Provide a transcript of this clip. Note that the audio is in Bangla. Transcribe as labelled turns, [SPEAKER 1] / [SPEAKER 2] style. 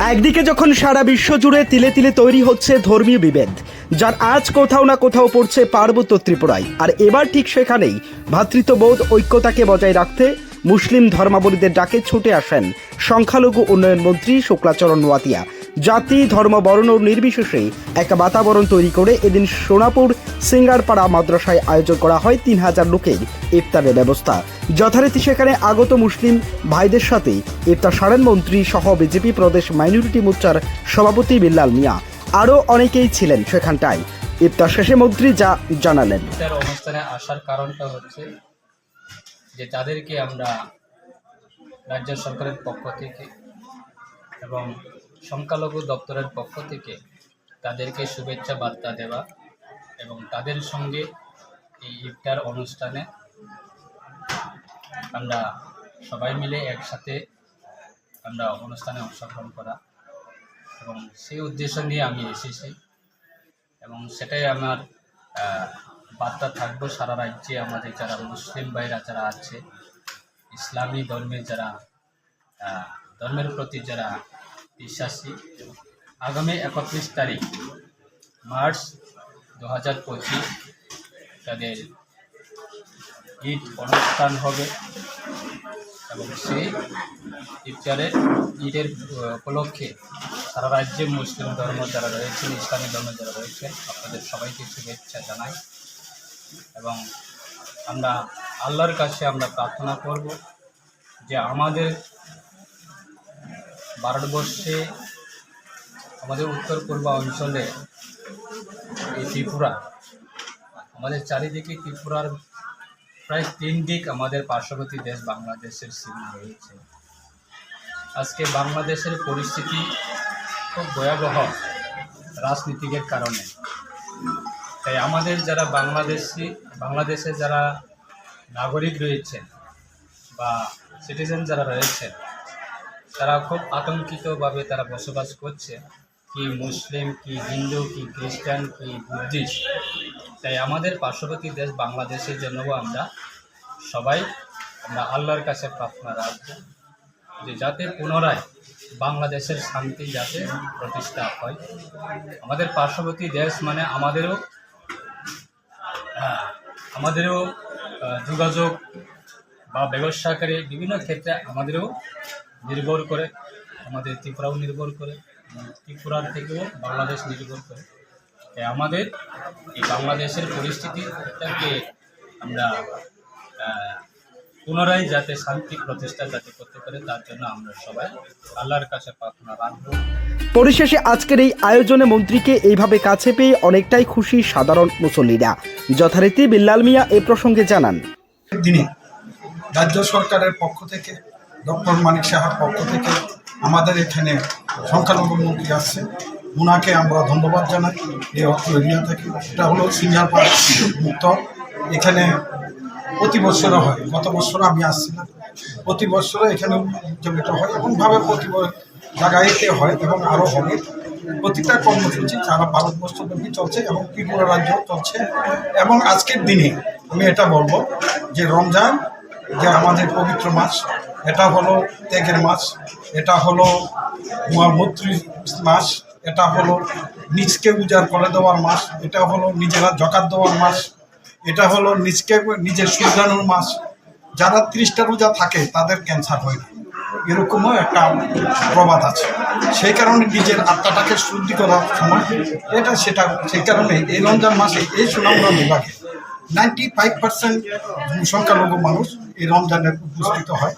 [SPEAKER 1] একদিকে যখন সারা বিশ্ব জুড়ে তিলে তিলে তৈরি হচ্ছে ধর্মীয় বিভেদ, যার আজ কোথাও না কোথাও পড়ছে পার্বত্য ত্রিপুরায়, আর এবার ঠিক সেখানেই ভ্রাতৃত্ববোধ ঐক্যতাকে বজায় রাখতে মুসলিম ধর্মাবলীদের ডাকে ছুটে আসেন সংখ্যালঘু উন্নয়ন মন্ত্রী শুক্লাচরণ নোয়াতিয়া। জাতি, ধর্ম, বর্ণ নির্বিশেষে এক বাতাবরণ তৈরি করে এদিন সোনাপুর সিঙ্গারপাড়া মাদ্রাসায় আয়োজন করা হয়। তিন হাজার লোকের ইফতারের ব্যবস্থা। যথারীতি সেখানে আগত মুসলিম ভাইদের সাথে ইফতার সারেন মন্ত্রী সহ বিজেপি প্রদেশ মাইনরিটি মোর্চার সভাপতি বিল্লাল মিয়া। আরও অনেকেই ছিলেন সেখানটায়। ইফতার শেষে মন্ত্রী যা জানালেন।
[SPEAKER 2] অনুষ্ঠানে আসার কারণটা হচ্ছে যে তাদেরকে আমরা রাজ্য সরকারের পক্ষ থেকে এবং সংখ্যালঘু দপ্তরের পক্ষ থেকে তাদেরকে শুভেচ্ছা বার্তা দেওয়া এবং তাদের সঙ্গে এই ইফতার অনুষ্ঠানে আমরা সবাই মিলে একসাথে আমরা অনুষ্ঠানে অংশগ্রহণ করা এবং সেই উদ্দেশ্য নিয়ে আমি এসেছি এবং সেটাই আমার বার্তা থাকব সারা রাজ্যে আমাদের যারা মুসলিম ভাইরা যারা আছে, ইসলামী ধর্মের যারা ধর্মের প্রতি যারা বিশ্বাসী আগামী একত্রিশ তারিখ, মার্চ দু হাজার পঁচিশ, তাদের ঈদ অনুষ্ঠান হবে এবং সেই ইফতারের ঈদের উপলক্ষে সারা রাজ্যে মুসলিম ধর্ম যারা রয়েছেন, ইসলামী ধর্ম যারা রয়েছেন, আপনাদের সবাইকে শুভেচ্ছা জানাই এবং আমরা আল্লাহর কাছে আমরা প্রার্থনা করব যে আমাদের ভারতবর্ষে আমাদের উত্তর পূর্ব অঞ্চলে এই ত্রিপুরা, আমাদের চারিদিকে ত্রিপুরার প্রায় তিন দিক আমাদের পার্শ্ববর্তী দেশ বাংলাদেশের সীমা রয়েছে। আজকে বাংলাদেশের পরিস্থিতি খুব ভয়াবহ রাজনীতিকের কারণে। তাই আমাদের যারা বাংলাদেশি, বাংলাদেশে যারা নাগরিক রয়েছেন বা সিটিজেন যারা রয়েছেন তারা খুব আতঙ্কিতভাবে তারা বসবাস করছে। কি মুসলিম কি হিন্দু কি খ্রিস্টান কি বুদ্ধিস্ট। তাই আমাদের পার্শ্ববর্তী দেশ বাংলাদেশের জন্যও আমরা সবাই আমরা আল্লাহর কাছে প্রার্থনা রাখব যে যাতে পুনরায় বাংলাদেশের শান্তি যাতে প্রতিষ্ঠা হয়। আমাদের পার্শ্ববর্তী দেশ মানে আমাদেরও হ্যাঁ, আমাদেরও যোগাযোগ বা ব্যবসাকারী বিভিন্ন ক্ষেত্রে আমাদেরও নির্ভর করে আমাদের ত্রিপুরাও নির্ভর করে ত্রিপুরার থেকেও বাংলাদেশ নির্ভর করে। তাই আমাদের এই বাংলাদেশের পরিস্থিতিটাকে আমরা পুনরায় যাতে শান্তি প্রতিষ্ঠা যাতে করতে পারে তার জন্য আমরা সবাই আল্লাহর কাছে প্রার্থনা রাখব।
[SPEAKER 1] পরিশেষে আজকের এই আয়োজনে মন্ত্রীকে এইভাবে কাছে পেয়ে অনেকটাই খুশি সাধারণ মুসল্লিরা। যথারীতি বিল্লাল মিয়া এ প্রসঙ্গে জানান।
[SPEAKER 3] দিনে রাজ্য সরকারের পক্ষ থেকে ডক্টর মানিক সাহার পক্ষ থেকে আমাদের এখানে সংখ্যালঘু মন্ত্রী আসছে। ওনাকে আমরা ধন্যবাদ জানাই এই অত্র এরিয়া থেকে। এটা হলো সিঙ্গারপাড়া মুক্ত। এখানে প্রতি বছরও হয়। গত বছর আমি আসছিলাম। প্রতি বছর এখানে উদযাপিত হয় এমনভাবে প্রতি জায়গায়তে হয় এবং আরও হবে। প্রতিটা কর্মসূচি সারা ভারতবর্ষব্যাপী চলছে এবং ত্রিপুরা রাজ্য চলছে। এবং আজকের দিনে আমি এটা বলব যে রমজান যে আমাদের পবিত্র মাস এটা হলো ত্যাগের মাস এটা হলো মৈত্রী মাস এটা হলো নিজকে উজাড় করে দেওয়ার মাস এটা হলো নিজেরা জকাত দেওয়ার মাস এটা হলো নিজকে নিজের সুলগানোর মাস যারা ত্রিশটা রোজা থাকে, তাদের ক্যান্সার হয় না। এরকমও একটা প্রবাদ আছে। সেই কারণে নিজের আত্মাটাকে শুদ্ধি করার সময় এটা সেটা, সেই কারণে এই রমজান মাসে এই সুনামগঞ্জ বিভাগে নাইনটি ফাইভ পার্সেন্ট সংখ্যালঘু মানুষ এই রমজানে উপস্থিত হয়।